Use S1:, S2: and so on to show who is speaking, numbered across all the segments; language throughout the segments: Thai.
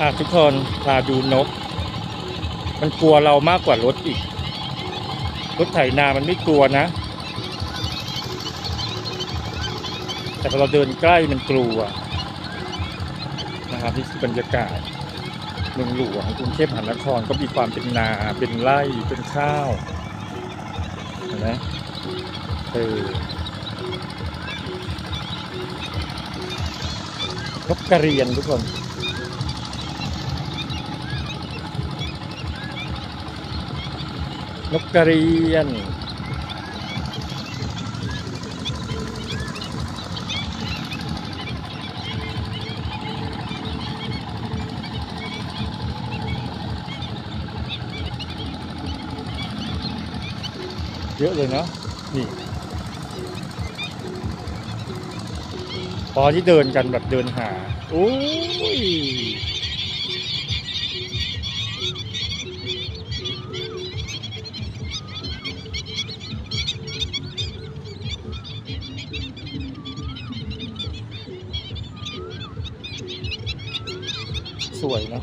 S1: อะทุกคนพาดูนก มันกลัวเรามากกว่ารถอีก รถไถนามันไม่กลัวนะ แต่พอเราเดินใกล้มันกลัวนะครับนี่คือบรรยากาศเมืองหลวงกรุงเทพมหานครก็มีความเป็นนาเป็นไร่เป็นข้าวเห็นไหมเออนกกระเรียนทุกคน นกกระเรียน เยอะเลยเนาะนี่พอที่เดินกันแบบเดินหาโอ้ย สวยนะ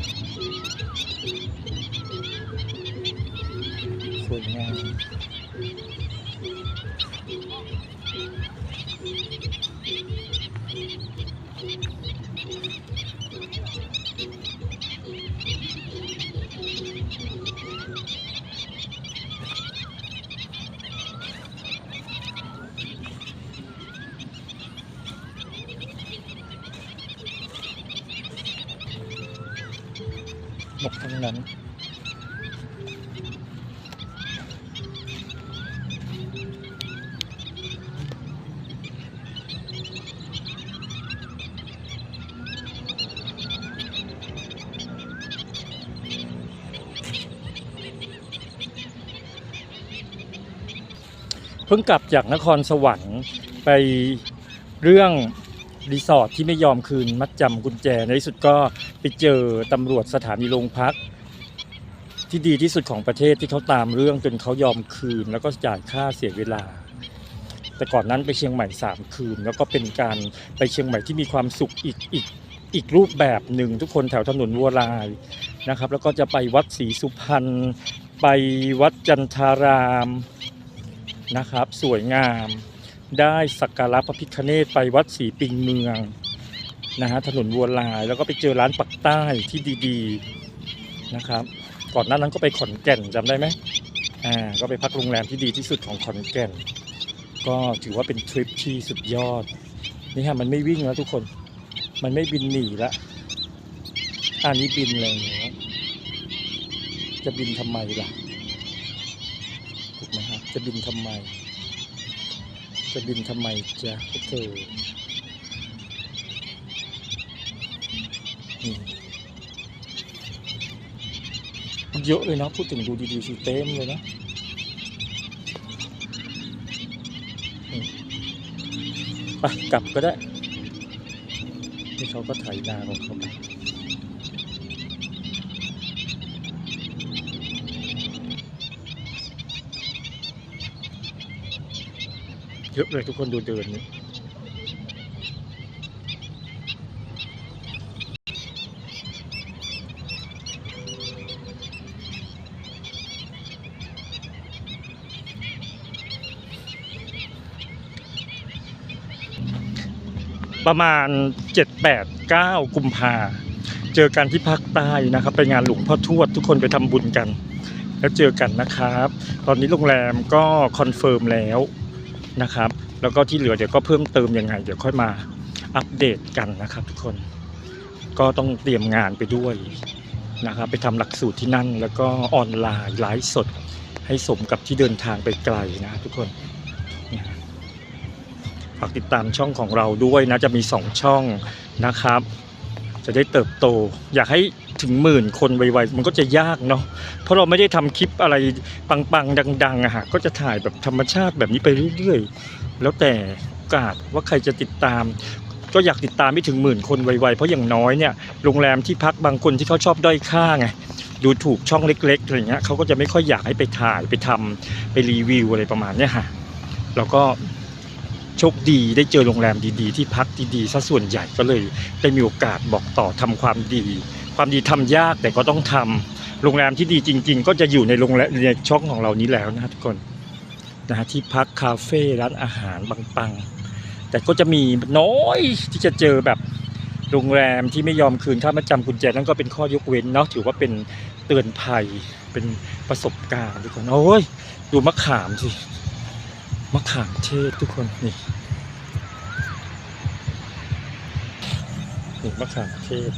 S1: สวยงาม นกทั้งนั้นเพิ่งกลับจากนครสวรรค์ไปเรื่องรีสอร์ทที่ไม่ยอมคืนมัดจำกุญแจในที่สุดก็ ไปเจอตำรวจสถานีโรงพัก ที่ดีที่สุดของประเทศที่เขาตามเรื่องจนเขายอมคืน แล้วก็จ่ายค่าเสียเวลา แต่ก่อนนั้นไปเชียงใหม่สามคืน แล้วก็เป็นการไปเชียงใหม่ที่มีความสุขอีกอีกอีกรูปแบบหนึ่งทุกคนแถวถนนวัวลายนะครับ แล้วก็จะไปวัดศรีสุพรรณไปวัดจันทารามนะครับ สวยงาม ได้สักการะพระพิฆเนศไปวัดศรีปิงเมือง นะฮะถนนวัวลายแล้วก็ไปเจอร้านปักใต้ที่ดีๆนะครับ ก่อนหน้านั้นก็ไปขอนแก่นจำได้ไหมอ่าก็ไปพักโรงแรมที่ดีที่สุดของขอนแก่น ก็ถือว่าเป็นทริปที่สุดยอดนี่ฮะมันไม่วิ่งแล้วทุกคนมันไม่บินหนีละอันนี้บินแล้วจะบินทำไมล่ะถูกไหมครับจะบินทำไม จะบินทำไมจ๊ะพวกเธอ เยอะเลยนะ พูดถึงดูดีๆสิเต็มเลยนะไปกลับก็ได้นี่เขาก็ไถนาของเขาไปเยอะเลยทุกคนดูเดินนี่ ประมาณ 7 8 9 กุมภาเจอกันที่ภาคใต้นะครับ ไปงานหลวงพ่อทวดทุกคนไปทำบุญกัน แล้วเจอกันนะครับ ตอนนี้โรงแรมก็คอนเฟิร์มแล้วนะครับ แล้วก็ที่เหลือเดี๋ยวก็เพิ่มเติมยังไง เดี๋ยวค่อยมาอัปเดตกันนะครับ ทุกคนก็ต้องเตรียมงานไปด้วยนะครับ ไปทำหลักสูตรที่นั่น แล้วก็ออนไลน์ไลฟ์สด ให้สมกับที่เดินทางไปไกลนะทุกคน ฝากติดตามช่องของเราด้วยนะจะมี 2 ช่องนะครับ จะได้เติบโต อยากให้ถึงหมื่นคนไวๆมันก็จะยากเนาะเพราะเราไม่ได้ทำคลิปอะไรปังๆ ดังๆอะฮะก็จะถ่ายแบบธรรมชาติแบบนี้ไปเรื่อยๆ แล้วแต่โอกาสว่าใครจะติดตาม ก็อยากติดตามไม่ถึงหมื่นคนไวๆเพราะอย่างน้อยเนี่ยโรงแรมที่พักบางคนที่เขาชอบด้อยค่าไงดูถูกช่องเล็กๆอะไรเงี้ยเขาก็จะไม่ค่อยอยากให้ไปถ่ายไปทำไปรีวิวอะไรประมาณเนี้ยฮะแล้วก็ โชคดีได้เจอโรงแรมดีๆ ที่พักดีๆซะส่วนใหญ่ก็เลยได้มีโอกาสบอกต่อทำความดี ความดีทำยากแต่ก็ต้องทำโรงแรมที่ดีจริง ๆ ก็จะอยู่ในโรงแรมในช่องของเรานี้แล้วนะทุกคนนะฮะที่พักคาเฟ่ร้านอาหารปังๆ แต่ก็จะมีน้อยที่จะเจอแบบโรงแรมที่ไม่ยอมคืนค่ามาจำกุญแจนั่นก็เป็นข้อยกเว้นเนาะถือว่าเป็นเตือนภัยเป็นประสบการณ์ทุกคนโอ้ยดูมะขามสิ มะขามเทศทุกคนนี่นี่มะขามเทศ